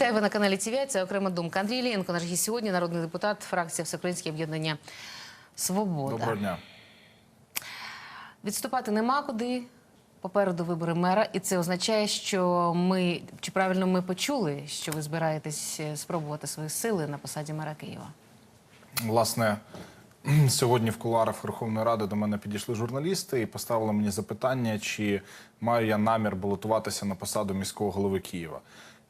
Вітаю ви на каналі ТВ. Це окрема думка. Андрій Іллєнко, наш гість сьогодні, народний депутат, фракція Всеукраїнське об'єднання Свобода. Доброго дня. Відступати нема куди. Попереду вибори мера, і це означає, що ми чи правильно ми почули, що ви збираєтесь е, спробувати свої сили на посаді мера Києва. Власне, сьогодні в кулуарах Верховної Ради до мене підійшли журналісти і поставили мені запитання, чи маю я намір балотуватися на посаду міського голови Києва.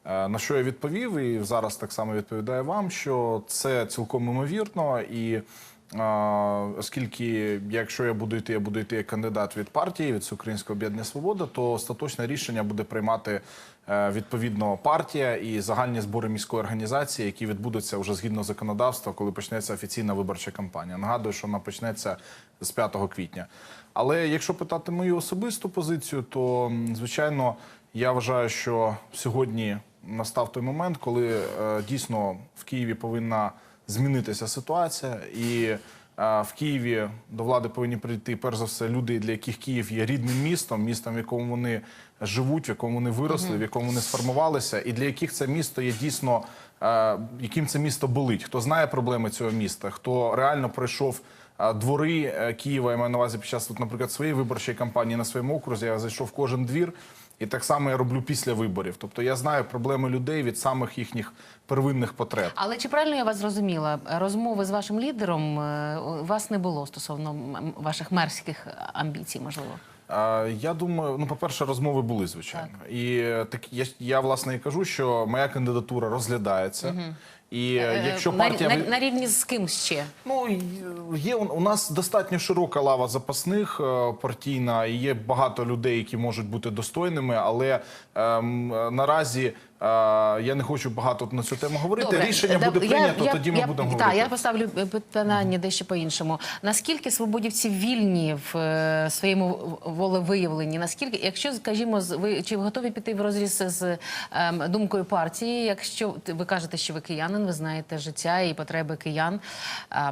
Е, На що я відповів, і зараз так само відповідаю вам, що це цілком імовірно, і е, оскільки, якщо я буду йти, я буду йти як кандидат від партії від Всеукраїнського об'єднання Свобода, то остаточне рішення буде приймати е, відповідно партія і загальні збори міської організації, які відбудуться вже згідно законодавства, коли почнеться офіційна виборча кампанія. Нагадую, що вона почнеться з 5 квітня. Але якщо питати мою особисту позицію, то звичайно я вважаю, що сьогодні настав той момент, коли е, дійсно в Києві повинна змінитися ситуація, і е, в Києві до влади повинні прийти перш за все люди, для яких Київ є рідним містом, містом, в якому вони живуть, в якому вони виросли, в якому вони сформувалися, і для яких це місто є дійсно е, яким це місто болить. Хто знає проблеми цього міста, хто реально пройшов. Двори Києва я маю на увазі під час, наприклад, своєї виборчої кампанії на своєму окрузі. Я зайшов в кожен двір, і так само я роблю після виборів. Тобто я знаю проблеми людей від самих їхніх первинних потреб. Але чи правильно я вас зрозуміла? Розмови з вашим лідером е, у вас не було стосовно ваших мерських амбіцій, можливо? Я думаю, ну, по-перше, розмови були, звичайно. І е, так я, я власне і кажу, що моя кандидатура розглядається. І е, якщо Е, партія на, на, на рівні з ким ще? Ну є у нас достатньо широка лава запасних е, партійна, і є багато людей, які можуть бути достойними, але ем, наразі е, я не хочу багато на цю тему говорити. Рішення буде прийнято, я- тоді ми я, будемо та, говорити. Я поставлю питання дещо по-іншому. Наскільки свободівці вільні в е, своєму волевиявленні? Наскільки, якщо, скажімо, ви чи ви готові піти в розріз з ем, думкою партії? Якщо ви кажете, що ви киянин, ви знаєте життя і потреби киян. А,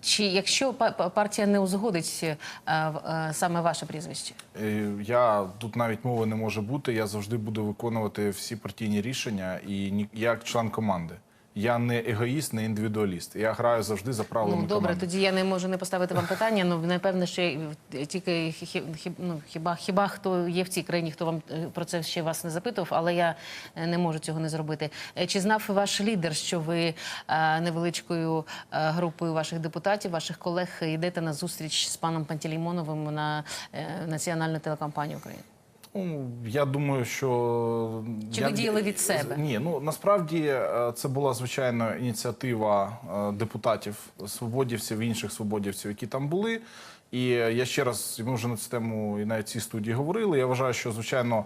чи якщо па- па- партія не узгодить е, е, саме ваше прізвище? Е, Я тут навіть мови не може бути. Я завжди буду виконувати всі партійні рішення, і як член команди. Я не егоїст, не індивідуаліст. Я граю завжди за правилами Ну добре, команди. тоді я не можу не поставити вам питання. Ну напевне, що тільки хі- хі- ну, хіба хіба хто є в цій країні, хто вам е, про це ще вас не запитував, але я е, не можу цього не зробити. Е, Чи знав ваш лідер, що ви невеличкою групою ваших депутатів, ваших колег йдете на зустріч з паном Пантелеймоновим на національну телекомпанію України? Ну, я думаю, що Чи я- ви діяли від себе? Ні, ну насправді е, це була звичайно ініціатива е, депутатів свободівців, інших свободівців, які там були. І е, я ще раз ми вже на цю тему і на цій студії говорили. Я вважаю, що звичайно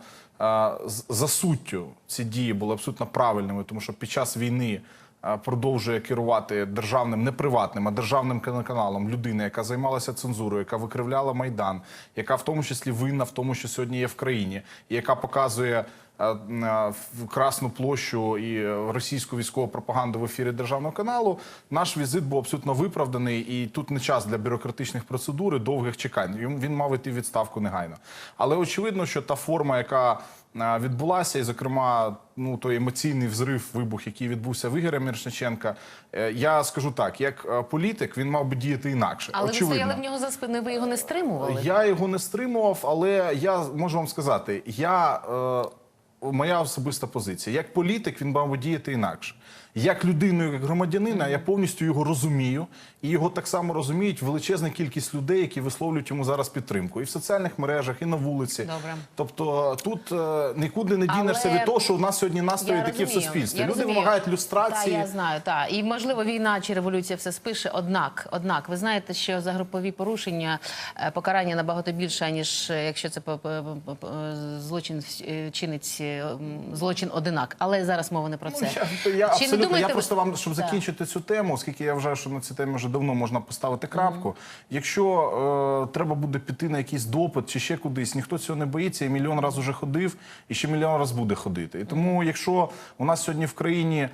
за суттю ці дії були абсолютно правильними, тому що під час війни. Е, Продовжує керувати державним, не приватним, а державним каналом людина, яка займалася цензурою, яка викривляла майдан, яка в тому числі винна в тому, що сьогодні є в країні, і яка показує в Красну площу і е, російську військову пропаганду в ефірі державного каналу. Наш візит був абсолютно виправданий, і тут не час для бюрократичних процедур і довгих чекань. Він, мав іти відставку негайно. Але очевидно, що та форма, яка е, відбулася, і зокрема, ну той емоційний взрив, вибух, який відбувся в Ігоря Мірошниченка, е, я скажу так: як е, політик, він мав би діяти інакше. Але очевидно. ви стояли в нього за спиною, ви його не стримували. Я його не стримував, але я можу вам сказати, я. Е, Моя особиста позиція. Як політик він мав діяти інакше. Як людину, як громадянина, я повністю його розумію, і його так само розуміють величезна кількість людей, які висловлюють йому зараз підтримку і в соціальних мережах, і на вулиці. Добре. Тобто тут е, нікуди не дінешся Але від того, що у нас сьогодні настрої Я такі в суспільстві. я Люди розумію. вимагають люстрації. Так, я знаю, так. І можливо війна чи революція все спише. Однак, однак, ви знаєте, що за групові порушення е, покарання набагато більше, ніж е, якщо це злочин е, чинить злочин одинак. Але зараз мова не про це. Ну, я- я чи абсолютно. думаєте, я просто вам, щоб Да. закінчити цю тему, оскільки я вважаю, що на цій темі вже давно можна поставити крапку. Якщо е, треба буде піти на якийсь допит чи ще кудись, ніхто цього не боїться, і мільйон разів уже ходив, і ще мільйон разів буде ходити. І тому, якщо у нас сьогодні в країні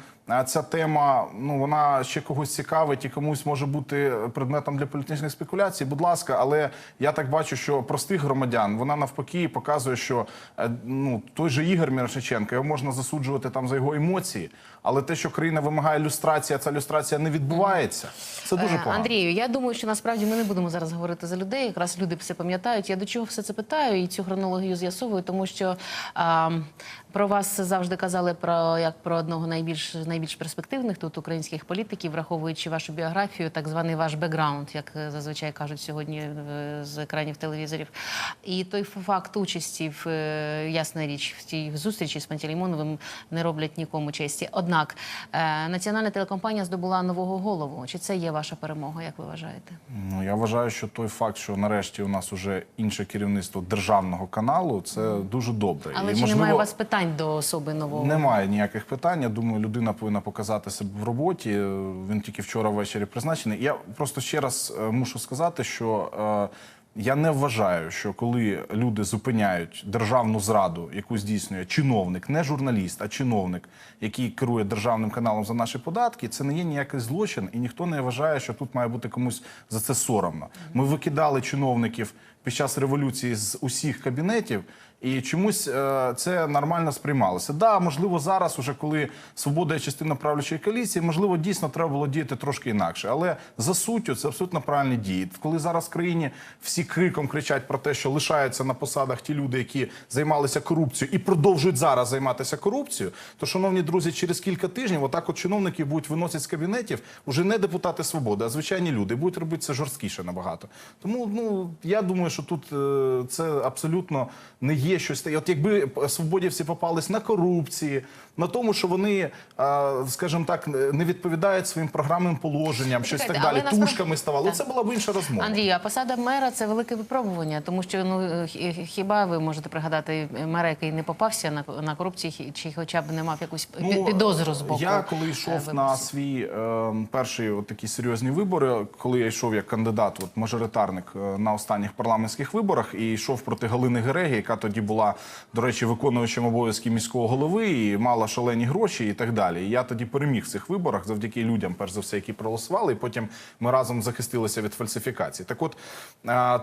ця тема, ну вона ще когось цікавить і комусь може бути предметом для політичних спекуляцій, будь ласка, але я так бачу, що простих громадян вона навпаки показує, що е, ну той же Ігор Мірошниченко, його можна засуджувати там за його емоції, але те, що країна вимагає люстрації, а ця люстрація не відбувається, це дуже Е, погано. Андрію, я думаю, що насправді ми не будемо зараз говорити за людей. Якраз люди все пам'ятають. Я до чого все це питаю і цю хронологію з'ясовую, тому що а, про вас завжди казали про як про одного найбільш найбільш перспективних тут українських політиків, враховуючи вашу біографію, так званий ваш бекграунд, як е, зазвичай кажуть сьогодні е, з екранів телевізорів. І той факт участі в е, ясна річ в цій зустрічі з Пантелеймоновим не роблять нікому честі. Однак національна телекомпанія здобула нового голову. Чи це є ваша перемога, як ви вважаєте? Ну я вважаю, що той факт, що нарешті у нас уже інше керівництво державного каналу, це дуже добре. Але І, чи немає у вас питань до особи нового? Немає ніяких питань. Я думаю, людина повинна показати себе в роботі. Він тільки вчора ввечері призначений. Я просто ще раз е, мушу сказати, що е, я не вважаю, що коли люди зупиняють державну зраду, яку здійснює чиновник, не журналіст, а чиновник, який керує державним каналом за наші податки, це не є ніякий злочин, і ніхто не вважає, що тут має бути комусь за це соромно. Ми викидали чиновників під час революції з усіх кабінетів. І чомусь е, це нормально сприймалося. Да, можливо, зараз, уже коли свобода є частина правлячої коаліції, можливо, дійсно треба було діяти трошки інакше. Але за суттю це абсолютно правильні дії. Коли зараз в країні всі криком кричать про те, що лишаються на посадах ті люди, які займалися корупцією і продовжують зараз займатися корупцією, то, шановні друзі, через кілька тижнів отак от чиновники будуть виносити з кабінетів уже не депутати свободи, а звичайні люди. Будуть робити це жорсткіше набагато. Тому ну я думаю, що тут е, це абсолютно не є щось таке. От якби свободівці попались на корупції, на тому, що вони, е, скажімо так, не відповідають своїм програмним положенням, щось так Чекайте, але далі, насправді- тушками ставали. Так. Це була б інша розмова. Андрій, а посада мера це велике випробування, тому що ну хіба ви можете пригадати мера, який не попався на, на корупції, чи хоча б не мав якусь пі- підозру з боку? Ну, Я коли е, йшов виборців? на свій е, перші от такі серйозні вибори, коли я йшов як кандидат, от мажоритарник е, на останніх парламентських виборах, і йшов проти Галини Гереги, яка тоді була, до речі, виконуючим обов'язки міського голови і мала шалені гроші і так далі. І я тоді переміг в цих виборах завдяки людям, перш за все, які проголосували, і потім ми разом захистилися від фальсифікацій. Так от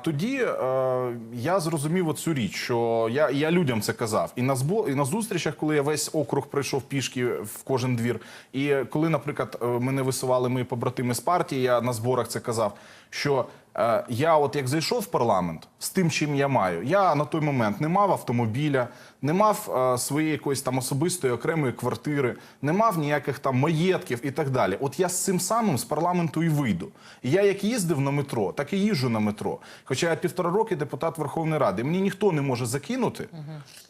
тоді е, я зрозумів оцю річ, що я, я людям це казав. І на збо, і на зустрічах, коли я весь округ прийшов пішки в кожен двір. І коли, наприклад, е, мене висували мої побратими з партії, я на зборах це казав, що я, от як зайшов в парламент з тим, чим я маю, я на той момент не мав автомобіля, не мав е, своєї якоїсь там особистої окремої квартири, не мав ніяких там маєтків і так далі. От я з цим самим з парламенту і вийду. І я як їздив на метро, так і їжджу на метро. Хоча я півтора роки депутат Верховної Ради. Мені ніхто не може закинути.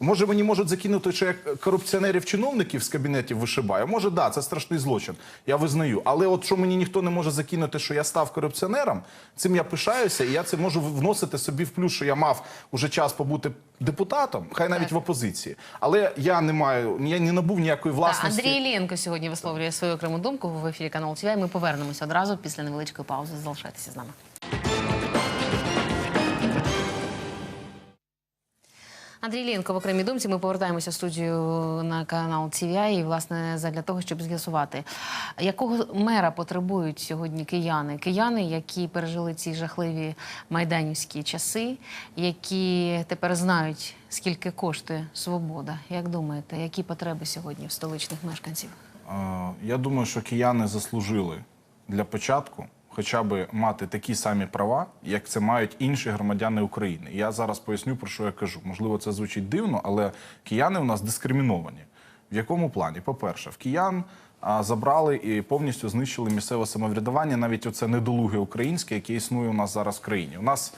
Може, мені можуть закинути, що я корупціонерів-чиновників з кабінетів вишибаю. Може, да, це страшний злочин. Я визнаю. Але от що мені ніхто не може закинути, що я став корупціонером, цим я пишаюся, і я це можу вносити собі в плюс, що я мав уже час побути депутатом, хай навіть в опозиції. Але я не маю, я не набув ніякої власності. Так, Андрій Іллєнко сьогодні висловлює свою окрему думку в ефірі каналу ТВ. Ми повернемося одразу після невеличкої паузи. Залишайтеся з нами. Андрій Іллєнко в окремій думці. Ми повертаємося в студію на канал TVI і власне задля того, щоб з'ясувати, якого мера потребують сьогодні кияни. Кияни, які пережили ці жахливі майданівські часи, які тепер знають, скільки коштує свобода. Як думаєте, які потреби сьогодні в столичних мешканців? Я думаю, що кияни заслужили для початку хоча б мати такі самі права, як це мають інші громадяни України. Я зараз поясню, про що я кажу. Можливо, це звучить дивно, але кияни у нас дискриміновані. В якому плані? По-перше, в киян забрали і повністю знищили місцеве самоврядування, навіть оце недолуге українське, яке існує у нас зараз в країні. У нас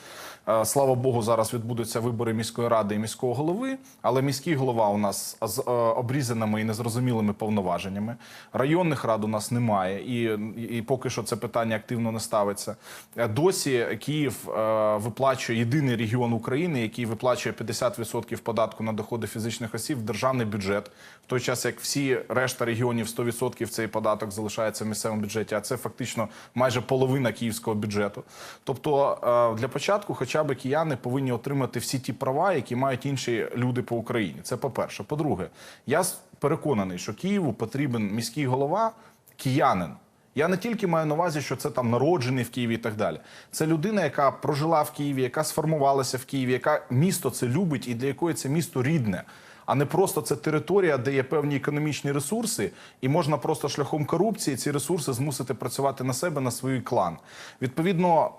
Слава Богу, зараз відбудуться вибори міської ради і міського голови, але міський голова у нас з е, обрізаними і незрозумілими повноваженнями. Районних рад у нас немає, і, і поки що це питання активно не ставиться. Е, Досі Київ е, виплачує єдиний регіон України, який виплачує 50% податку на доходи фізичних осіб в державний бюджет, в той час як всі решта регіонів 100% цей податок залишається в місцевому бюджеті, а це фактично майже половина київського бюджету. Тобто е, для початку, хоча б кияни повинні отримати всі ті права, які мають інші люди по Україні. Це по-перше. По-друге, я переконаний, що Києву потрібен міський голова, киянин. Я не тільки маю на увазі, що це там народжений в Києві і так далі. Це людина, яка прожила в Києві, яка сформувалася в Києві, яка місто це любить і для якої це місто рідне. А не просто це територія, де є певні економічні ресурси, і можна просто шляхом корупції ці ресурси змусити працювати на себе, на свій клан. Відповідно,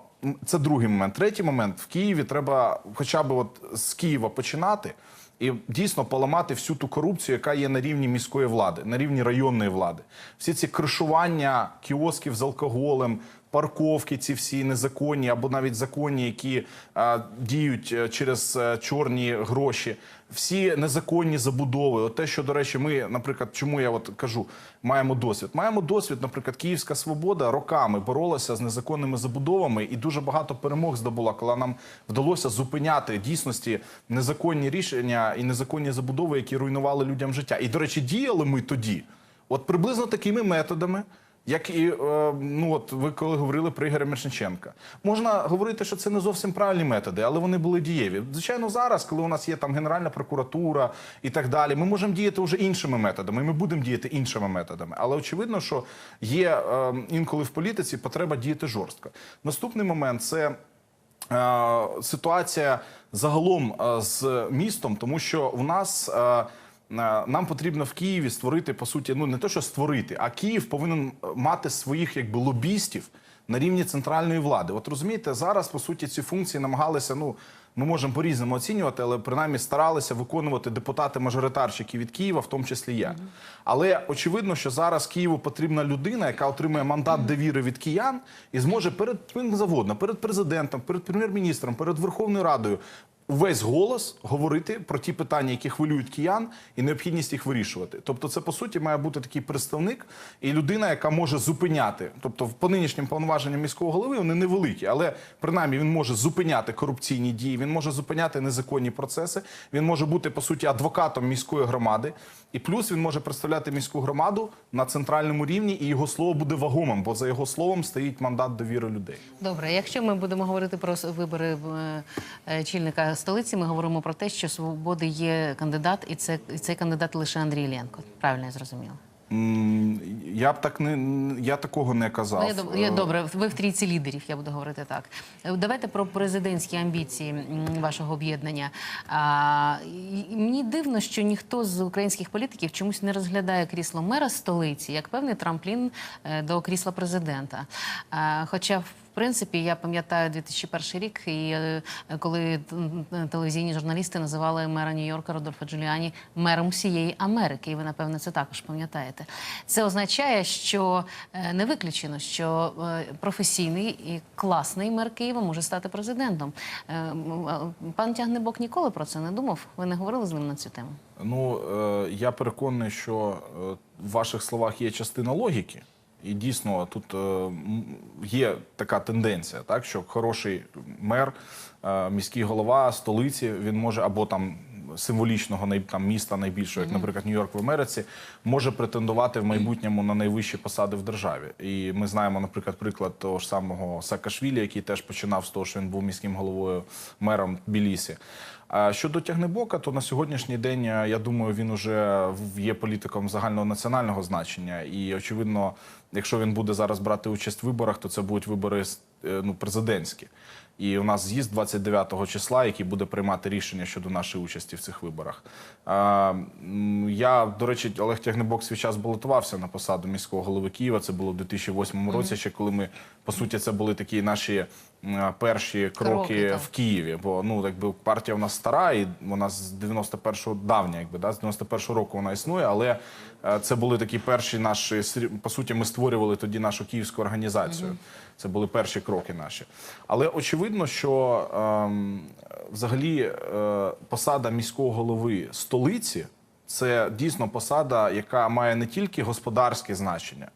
це другий момент. Третій момент в Києві треба хоча б от з Києва починати і дійсно поламати всю ту корупцію, яка є на рівні міської влади, на рівні районної влади. Всі ці кришування кіосків з алкоголем. Парковки ці всі незаконні або навіть законні, які е, діють е, через е, чорні гроші, всі незаконні забудови. От те, що до речі, ми, наприклад, чому я от кажу, маємо досвід. Маємо досвід, наприклад, Київська свобода роками боролася з незаконними забудовами і дуже багато перемог здобула, коли нам вдалося зупиняти дійсності незаконні рішення і незаконні забудови, які руйнували людям життя. І до речі, діяли ми тоді, от приблизно такими методами. Як і е, ну от ви коли говорили про Ігоря Мершенченка, можна говорити, що це не зовсім правильні методи, але вони були дієві. Звичайно, зараз, коли у нас є там Генеральна прокуратура і так далі, ми можемо діяти вже іншими методами. і Ми будемо діяти іншими методами. Але очевидно, що є е, інколи в політиці потреба діяти жорстко. Наступний момент це. е, Ситуація загалом з містом, тому що в нас нам потрібно в Києві створити по суті, ну не те, що створити, а Київ повинен мати своїх якби лобістів на рівні центральної влади. От розумієте, зараз по суті ці функції намагалися. Ну ми можемо по-різному оцінювати, але принаймні старалися виконувати депутати-мажоритарщики від Києва, в тому числі я. Але очевидно, що зараз Києву потрібна людина, яка отримує мандат довіри від киян і зможе перед ким перед президентом, перед прем'єр-міністром, перед Верховною Радою увесь голос говорити про ті питання, які хвилюють киян, і необхідність їх вирішувати. Тобто, це по суті має бути такий представник і людина, яка може зупиняти. Тобто, по нинішнім повноваженням міського голови вони невеликі, але принаймні він може зупиняти корупційні дії, він може зупиняти незаконні процеси. Він може бути по суті адвокатом міської громади, і плюс він може представляти міську громаду на центральному рівні, і його слово буде вагомим, бо за його словом стоїть мандат довіри людей. Добре, якщо ми будемо говорити про вибори е, е, чільника столиці, ми говоримо про те, що свободи є кандидат, і це і цей кандидат лише Андрій Іллєнко. Правильно я зрозуміла? Я б так не я такого не казав. Ну, я, я, Е, добре, ви в трійці лідерів, я буду говорити так. Е, Давайте про президентські амбіції вашого об'єднання. Мені дивно, що ніхто з українських політиків чомусь не розглядає крісло мера столиці як певний трамплін е, до крісла президента. А, хоча в принципі, я пам'ятаю 2001 рік, і е, коли м, телевізійні журналісти називали мера Нью-Йорка Родольфа Джуліані мером всієї Америки. І ви, напевно, це також пам'ятаєте. Це означає, що е, не виключено, що е, професійний і класний мер Києва може стати президентом. Е, Пан Тягнебок ніколи про це не думав. Ви не говорили з ним на цю тему? Ну е, я переконаний, що е, в ваших словах є частина логіки, і дійсно тут е, є така тенденція, так що хороший мер, е, міський голова столиці, він може або там. Символічного там, міста найбільшого, як, наприклад, Нью-Йорк в Америці, може претендувати в майбутньому на найвищі посади в державі. І ми знаємо, наприклад, приклад того ж самого Саакашвілі, який теж починав з того, що він був міським головою мером Тбілісі. Щодо тягнебока, то на сьогоднішній день е, я думаю, він уже є політиком загального національного значення. І очевидно, якщо він буде зараз брати участь в виборах, то це будуть вибори е, ну, президентські. І у нас з'їзд 29 числа, який буде приймати рішення щодо нашої участі в цих виборах. Я, до речі, Олег Тягнебок свій час балотувався на посаду міського голови Києва. Це було в 2008 році, ще коли ми, по суті, це були такі наші перші кроки, Кроки, в Києві. Бо ну якби партія в нас стара, і вона з 91-го давня, якби да, з 91-го року вона існує. Але е, це були такі перші наші по суті. Ми створювали тоді нашу київську організацію. Це були перші кроки наші. Але очевидно, що ем, взагалі е, посада міського голови столиці це дійсно посада, яка має не тільки господарське значення,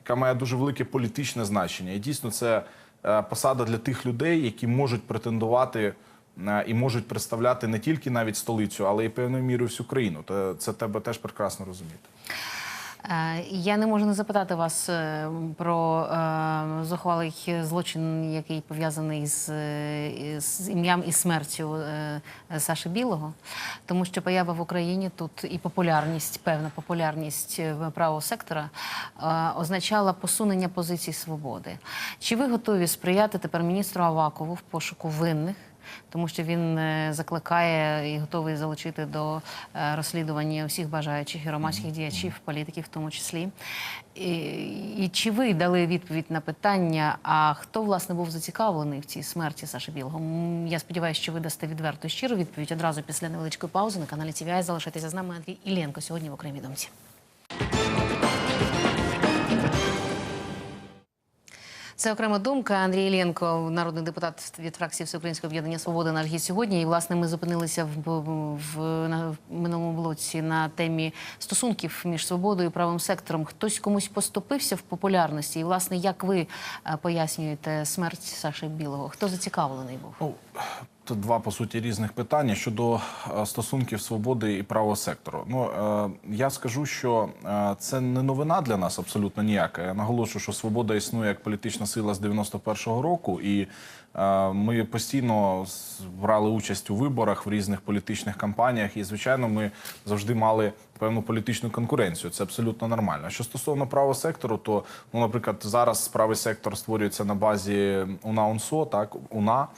яка має дуже велике політичне значення. І дійсно це е, посада для тих людей, які можуть претендувати е, і можуть представляти не тільки навіть столицю, але й певною мірою всю країну. Та Це тебе теж прекрасно розуміти. Е, Я не можу не запитати вас е, про е, зухвалий злочин, який пов'язаний з, з ім'ям і смертю Саші Білого, тому що поява в Україні тут і популярність, певна популярність правого сектора означала посунення позицій свободи. Чи ви готові сприяти тепер міністру Авакову в пошуку винних? Тому що він е, закликає і готовий залучити до е, розслідування всіх бажаючих і громадських діячів, політиків в тому числі. І, і чи ви дали відповідь на питання, а хто власне був зацікавлений в цій смерті Саші Білого? Я сподіваюся, що ви дасте відверту щиру відповідь одразу після невеличкої паузи на каналі TVI. Залишайтеся з нами Андрій Іллєнко сьогодні в окремій думці. Це окрема думка. Андрій Єлєнко, народний депутат від фракції Всеукраїнського об'єднання Свобода на гість сьогодні. І власне ми зупинилися в, в, в, на, в минулому блоці на темі стосунків між свободою і правим сектором. Хтось комусь поступився в популярності. І власне, як ви е, пояснюєте смерть Саші Білого? Хто зацікавлений був? Два по суті різних питання щодо е, стосунків свободи і правого сектору. Ну е, я скажу, що е, це не новина для нас абсолютно ніяка. Я наголошую, що свобода існує як політична сила з 91-го року, і ми постійно брали участь у виборах в різних політичних кампаніях. І звичайно, ми завжди мали певну політичну конкуренцію. Це абсолютно нормально. Що стосовно правого сектору, то ну, наприклад, зараз правий сектор створюється на базі УНА УНСО, так УНА.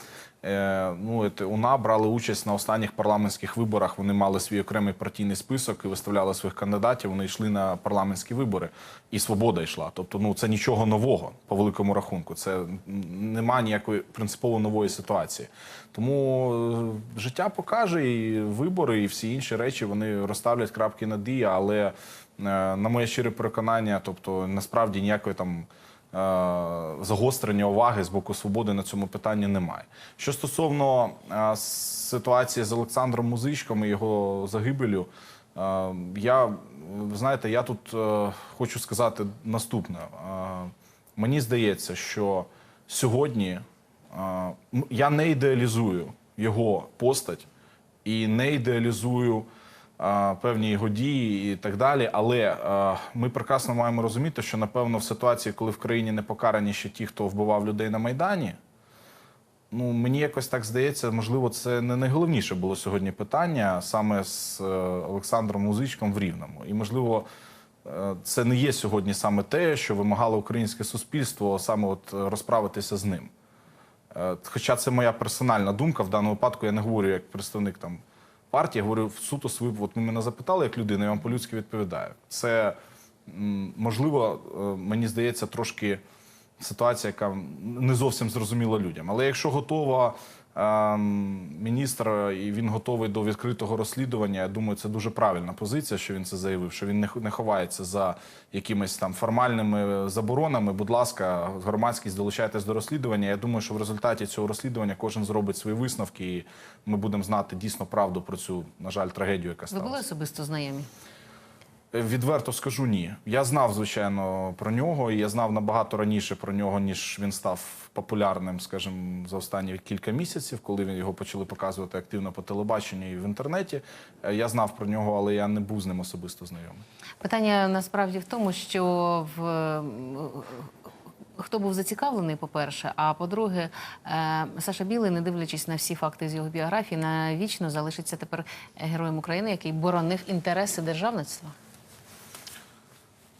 Е, ну, УНА брали участь на останніх парламентських виборах. Вони мали свій окремий партійний список і виставляли своїх кандидатів. Вони йшли на парламентські вибори, і свобода йшла. Тобто, ну це нічого нового по великому рахунку. Це нема ніякої принципово нової ситуації. Тому е, життя покаже і вибори, і всі інші речі вони розставлять крапки над «і», але е, на моє щире переконання, тобто насправді ніякої там загострення уваги з боку свободи на цьому питанні немає. Що стосовно е, ситуації з Олександром Музичком і його загибелю, е, я знаєте, я тут е, хочу сказати наступне. Е, Мені здається, що сьогодні е, я не ідеалізую його постать і не ідеалізую е, певні його дії і так далі. Але ми прекрасно маємо розуміти, що напевно в ситуації, коли в країні не покарані ще ті, хто вбивав людей на майдані. Ну, мені якось так здається, можливо, це не найголовніше було сьогодні питання саме з е, Олександром Музичком в Рівному. І, можливо, е, це не є сьогодні саме те, що вимагало українське суспільство саме от е, розправитися з ним. Хоча це моя персональна думка, в даному випадку я не говорю як представник там партії, я говорю в суто свою. От ви мене запитали як людина, я вам по-людськи відповідаю. Це можливо, е, мені здається, трошки ситуація, яка не зовсім зрозуміла людям. Але якщо готова міністр і він готовий до відкритого розслідування, я думаю, це дуже правильна позиція, що він це заявив, що він не ховається за якимись там формальними заборонами. Будь ласка, громадськість долучайтесь до розслідування. Я думаю, що в результаті цього розслідування кожен зробить свої висновки, і ми будемо знати дійсно правду про цю, на жаль, трагедію, яка Ви були особисто знайомі? Відверто скажу ні. Я знав, звичайно, про нього, і я знав набагато раніше про нього, ніж він став популярним, скажімо, за останні кілька місяців, коли він його почали показувати активно по телебаченню і в інтернеті. Е, Я знав про нього, але я не був з ним особисто знайомий. Питання насправді в тому, що в хто був зацікавлений, по-перше, а по-друге, е, Саша Білий, не дивлячись на всі факти з його біографії, навічно залишиться тепер героєм України, який боронив інтереси державництва.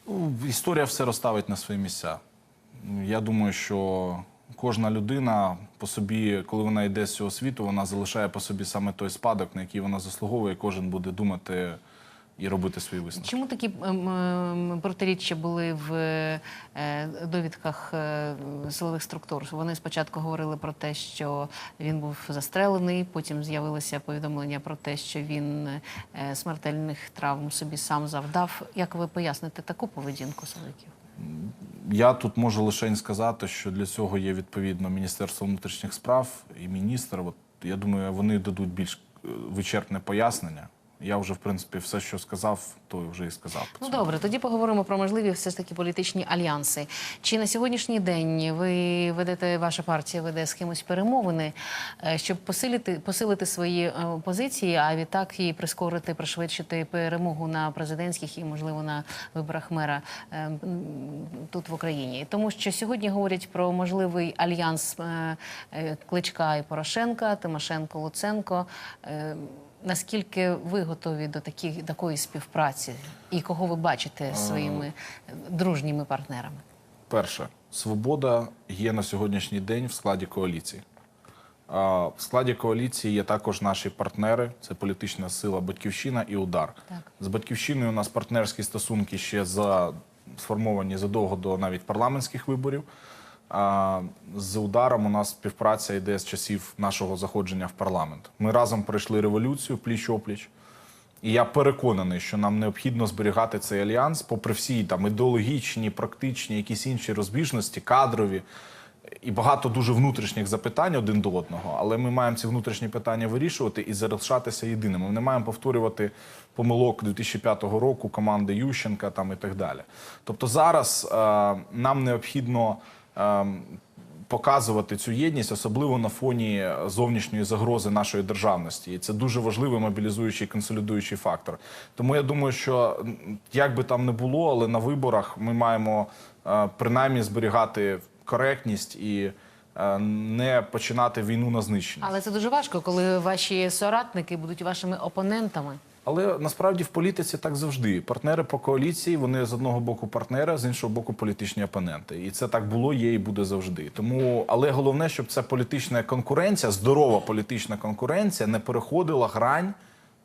Ну, Історія все розставить на свої місця. Я думаю, що кожна людина по собі, коли вона йде з цього світу, вона залишає по собі саме той спадок, на який вона заслуговує. Кожен буде думати і робити свої висновки. Чому такі протиріччя були в е, довідках е, силових структур? Вони спочатку говорили про те, що він був застрелений, потім з'явилося повідомлення про те, що він е, смертельних травм собі сам завдав. Як ви поясните таку поведінку силовиків? Я тут можу лише сказати, що для цього є відповідно Міністерство внутрішніх справ і міністр. От я думаю, вони дадуть більш вичерпне пояснення. Я вже в принципі все, що сказав, то вже і сказав. Ну добре, тоді поговоримо про можливі все ж таки політичні альянси. Чи на сьогоднішній день ви ведете, ваша партія веде з кимось перемовини, е, щоб посилити, посилити свої е, позиції, а відтак і прискорити, пришвидшити перемогу на президентських і, можливо, на виборах мера е, тут в Україні? Тому що сьогодні говорять про можливий альянс Кличка і Порошенка, Тимошенко, Луценко. Наскільки ви готові до таких, такої співпраці? І кого ви бачите своїми е, дружніми партнерами? Перше, свобода є на сьогоднішній день в складі коаліції. В складі коаліції є також наші партнери. Це політична сила Батьківщина і Удар. Так. З батьківщиною у нас партнерські стосунки ще за сформовані задовго до навіть парламентських виборів. З ударом у нас співпраця йде з часів нашого заходження в парламент. Ми разом пройшли революцію пліч опліч. І я переконаний, що нам необхідно зберігати цей альянс, попри всі там ідеологічні, практичні, якісь інші розбіжності, кадрові і багато дуже внутрішніх запитань один до одного. Але ми маємо ці внутрішні питання вирішувати і залишатися єдиними. Ми не маємо повторювати помилок 2005 року команди Ющенка там і так далі. Тобто зараз е, нам необхідно. Е, показувати цю єдність, особливо на фоні зовнішньої загрози нашої державності, і це дуже важливий мобілізуючий консолідуючий фактор. Тому я думаю, що як би там не було, але на виборах ми маємо е, принаймні зберігати коректність і е, не починати війну на знищення. Але це дуже важко, коли ваші соратники будуть вашими опонентами. Але насправді в політиці так завжди. Партнери по коаліції вони з одного боку партнери, з іншого боку політичні опоненти. І це так було, є і буде завжди. Тому, але головне, щоб ця політична конкуренція, здорова політична конкуренція, не переходила грань,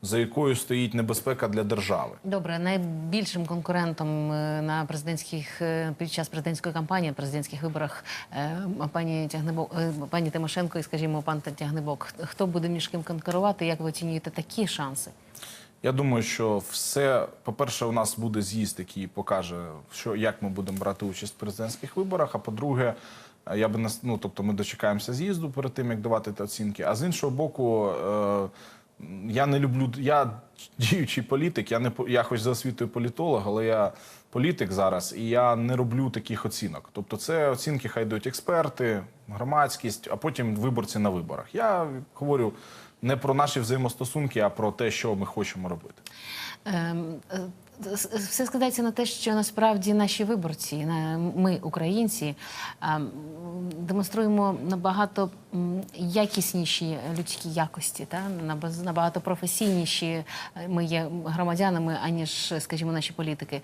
за якою стоїть небезпека для держави. Добре, найбільшим конкурентом е, на президентських е, під час президентської кампанії, президентських виборах е, пані Тягнебок, пані Тимошенко і, скажімо, пан Тягнебок. Хто буде між ким конкурувати? Як ви оцінюєте такі шанси? Я думаю, що все, по-перше, у нас буде з'їзд, який покаже, що як ми будемо брати участь в президентських виборах. А по-друге, е, я би ну тобто, ми дочекаємося з'їзду перед тим, як давати ті оцінки. А з іншого боку, е, я не люблю. Я діючий політик. Я не я хоч за освітою політолог, але я політик зараз, і я не роблю таких оцінок. Тобто, це оцінки хай дають експерти, громадськість, а потім виборці на виборах. Я говорю не про наші взаємостосунки, а про те, що ми хочемо робити. Е, Все складається на те, що насправді наші виборці, ми, українці, ем, демонструємо набагато якісніші людські якості, та набагато професійніші е, ми є громадянами, аніж, скажімо, наші політики.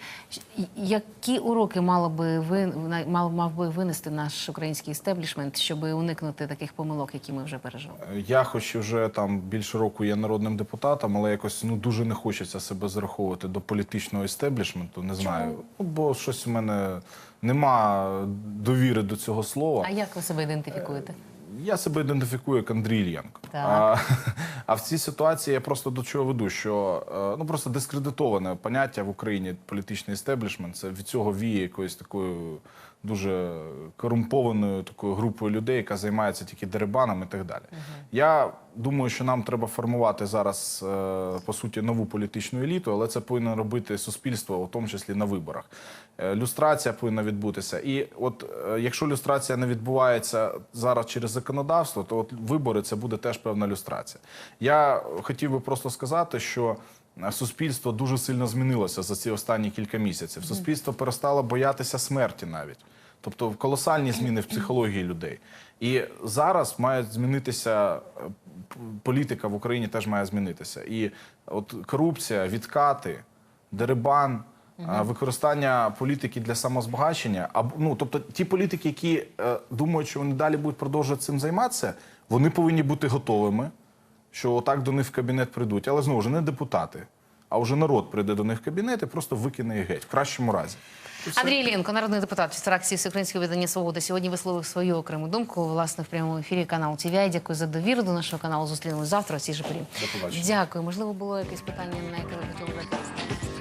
Які уроки мало би ви мав, мав би винести наш український істеблішмент, щоб уникнути таких помилок, які ми вже пережили? Я, хоч вже там більше року є народним депутатом, але якось ну дуже не хочеться себе зараховувати до політичного істеблішменту. Не знаю, Ну, бо щось у мене нема довіри до цього слова. А як ви себе ідентифікуєте? Я себе ідентифікую як Андрій Ільянко. А, а в цій ситуації я просто до чого веду, що е, ну просто дискредитоване поняття в Україні політичний істеблішмент. Це від цього віє якоюсь такою дуже корумпованою такою групою людей, яка займається тільки дерибаном і так далі. Я думаю, що нам треба формувати зараз е, по суті нову політичну еліту, але це повинно робити суспільство, у тому числі на виборах. Е, Люстрація повинна відбутися. І от е, якщо люстрація не відбувається зараз через законодавство, то от вибори це буде теж певна люстрація. Я хотів би просто сказати, що. Суспільство дуже сильно змінилося за ці останні кілька місяців. Суспільство перестало боятися смерті навіть. Тобто колосальні зміни в психології людей. І зараз має змінитися е, політика в Україні теж має змінитися. І от корупція, відкати, дерибан, а, використання політики для самозбагачення, або ну тобто ті політики, які е, думають, що вони далі будуть продовжувати цим займатися, вони повинні бути готовими, що отак до них в кабінет прийдуть. Але знову ж не депутати, а вже народ прийде до них в кабінет і просто викине їх геть в кращому разі. Андрій Лінко, народний депутат від фракції Всеукраїнського видання Свобода, сьогодні висловив свою окрему думку власне в прямому ефірі каналу ТВІ. Дякую за довіру до нашого каналу. Зустрінемось завтра. Всі ж порі. Дякую. Можливо, було якесь питання, на яке ви хотіли використати.